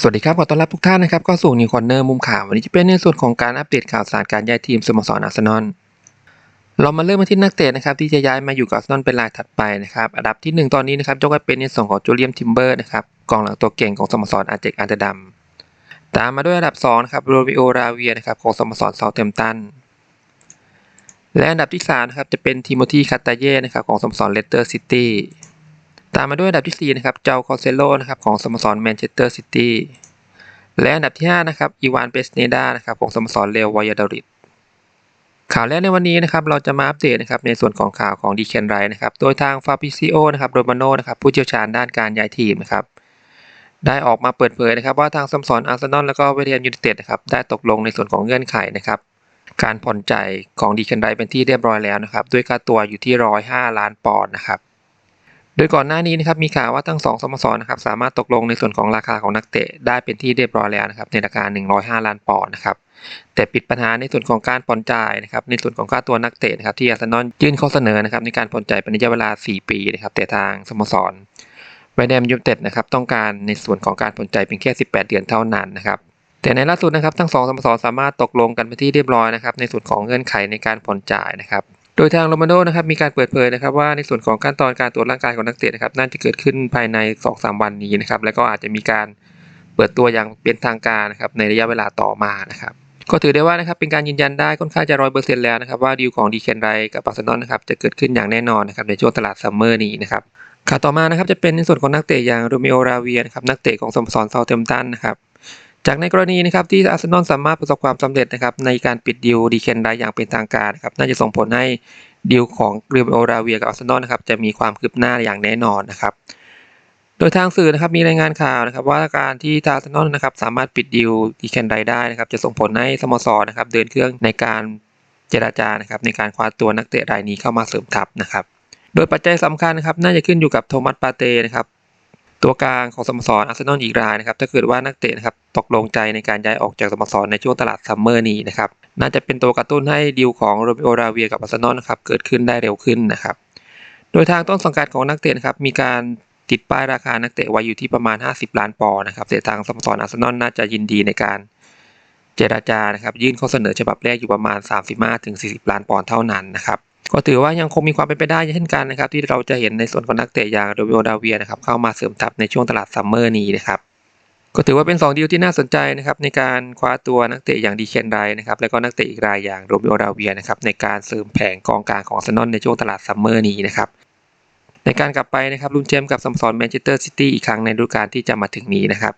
สวัสดีครับ ขอต้อนรับทุกท่านนะครับก็สู่นิวคอนเนอร์มุมข่าว วันนี้จะเป็นในส่วนของการอัปเดตข่าวสารการย้ายทีมสโมสรอาร์เซนอลเรามาเริ่มมาที่นักเตะนะครับที่จะย้ายมาอยู่กับอาร์เซนอลเป็นรายถัดไปนะครับอันดับที่หนึ่งตอนนี้นะครับยกให้เป็นในส่วนของจูเลียมทิมเบอร์นะครับกองหลังตัวเก่งของสโมสรอาร์เจกอันเดอร์ดัมตามมาด้วยอันดับสองนะครับโรบิโอราเวียนะครับของสโมสรเซาท์แฮมตันและอันดับที่สามนะครับจะเป็นทิโมธีคาตาเย่นะครับของสโมสรเลสเตอร์ซิตี้ ตามมาด้วยอันดับที่สี่นะครับ เจ้าคอเซโลนะครับของสโมสรแมนเชสเตอร์ซิตี้ และอันดับที่ 5 นะครับ อีวานเปสเนดานะครับของสโมสรเลวายาดอริดข่าวแรกในวันนี้นะครับเราจะมาอัปเดตนะครับในส่วนของข่าวของดีเคนไรนะครับโดยทางฟาบิซิโอนะครับโรมาโนนะครับผู้เชี่ยวชาญด้านการย้ายทีมนะครับได้ออกมาเปิดเผยนะครับว่าทางสโมสรอาร์เซนอลแล้วก็เวเทียมยูไนเต็ดนะครับได้ตกลงในส่วนของเงื่อนไขนะครับการผ่อนจ่ายของดีเคนไรเป็นที่เรียบร้อยแล้วนะครับด้วยค่าตัวอยู่ที่ 105 ล้านปอนด์นะครับ โดยก่อนหน้านี้นะครับมีข่าวว่าทั้งสองสโมสรนะครับสามารถตกลงในส่วนของราคาของนักเตะได้เป็นที่เรียบร้อยแล้วนะครับในราคา 105 ล้านปอนด์นะครับแต่ปิดปัญหาในส่วนของการผ่อนจ่ายนะครับในส่วนของค่าตัวนักเตะนะครับที่อาร์เซนอลยื่นข้อเสนอนะครับในการผ่อนจ่ายเป็นระยะเวลา 4 ปีนะครับแต่ทางสโมสรไวแดมยูเต็ดนะครับต้องการในส่วนของการผ่อนจ่ายเพียงแค่ 18 เดือนเท่านั้นนะครับแต่ในล่าสุดนะครับทั้งสองสโมสรสามารถตกลงกันไปนที่เรียบร้อยนะครับในส่วนของเงื่อนไขในการผ่อนจ่ายนะครับ โดยทางโรมาโดนะครับมีการเปิดเผยนะครับว่าในส่วนของขั้นตอนการตรวจร่างกายของนักเตะนะครับน่าจะเกิดขึ้นภายใน 2-3 วันนี้นะครับแล้วก็อาจจะมีการเปิดตัวอย่างเป็นทางการนะครับในระยะเวลาต่อมานะครับก็ถือได้ว่านะครับเป็นการยืนยันได้ค่อนข้างจะร้อยเปอร์เซ็นต์แล้วนะครับว่าดีลของดีเคนไรกับอาร์เซนอลนะครับจะเกิดขึ้นอย่างแน่นอนนะครับในช่วงตลาดซัมเมอร์นี้นะครับข่าวต่อมานะครับจะเป็นในส่วนของนักเตะอย่างโรเมโอราเวียนะครับนักเตะของสโมสรเซาท์แฮมตันนะครับ จากในกรณีนะครับที่อาร์เซนอลสามารถประสบความสำเร็จนะครับในการปิดดีลดีเคนไรอย่างเป็นทางการนะครับน่าจะส่งผลให้ดีลของเรเบโอราเวียกับอาร์เซนอลนะครับจะมีความคืบหน้าอย่างแน่นอนนะครับ โดยทางสื่อนะครับมีรายงานข่าวนะครับ ว่าการที่ทางอาร์เซนอลนะครับสามารถปิดดีลดีแคนไดได้นะครับจะส่งผลให้สโมสรนะครับเดินเครื่องในการเจราจานะครับในการคว้าตัวนักเตะรายนี้เข้ามาเสริมทัพนะครับ โดยปัจจัยสำคัญนะครับน่าจะขึ้นอยู่กับโทมัสปาเต้นะครับ ตัวกลางของสโมสรอาร์เซนอลอีกรายนะครับถ้าเกิดว่านักเตะนะครับตกลงใจในการย้ายออกจากสโมสรในช่วงตลาดซัมเมอร์นี้นะครับน่าจะเป็นตัวกระตุ้นให้ดีลของโรเบโอราเวียกับอาร์เซนอลนะครับเกิดขึ้นได้เร็วขึ้นนะครับ โดยทางต้นสังกัดของนักเตะนะครับมีการติดป้ายราคานักเตะไว้อยู่ที่ประมาณ 50 ล้านปอนด์นะครับแต่ทางสโมสรอาร์เซนอลน่าจะยินดีในการเจราจานะครับยื่นข้อเสนอฉบับแรกอยู่ประมาณ 35-40 ล้านปอนด์เท่านั้นนะครับ ก็ถือว่ายังคงมีความเป็นไปได้เช่นกันนะครับ ที่เราจะเห็นในส่วนของนักเตะอย่างโรเบโอราเวียนะครับเข้ามาเสริมทัพในช่วงตลาดซัมเมอร์นี้นะครับก็ถือว่าเป็น 2 ดีลที่น่าสนใจนะครับในการคว้าตัวนักเตะอย่างดีเคนไรนะครับแล้วก็นักเตะอีกรายอย่างโรบิโอราเวียนะครับในการเสริมแผงกองกลางของอาร์เซนอลในช่วงตลาดซัมเมอร์นี้นะครับในการกลับไปนะครับลุ้นแชมป์กับสโมสรแมนเชสเตอร์ซิตี้อีกครั้งในฤดูกาลที่จะมาถึงนี้นะครับ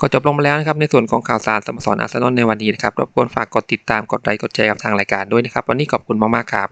ก็จบลงมาแล้วนะครับในส่วนของข่าวสารสโมสรอาร์เซนอลในวันนี้นะครับรบกวนฝากกดติดตามกดไลค์กดแชร์กับทางรายการด้วยนะครับวันนี้ขอบคุณมากๆครับ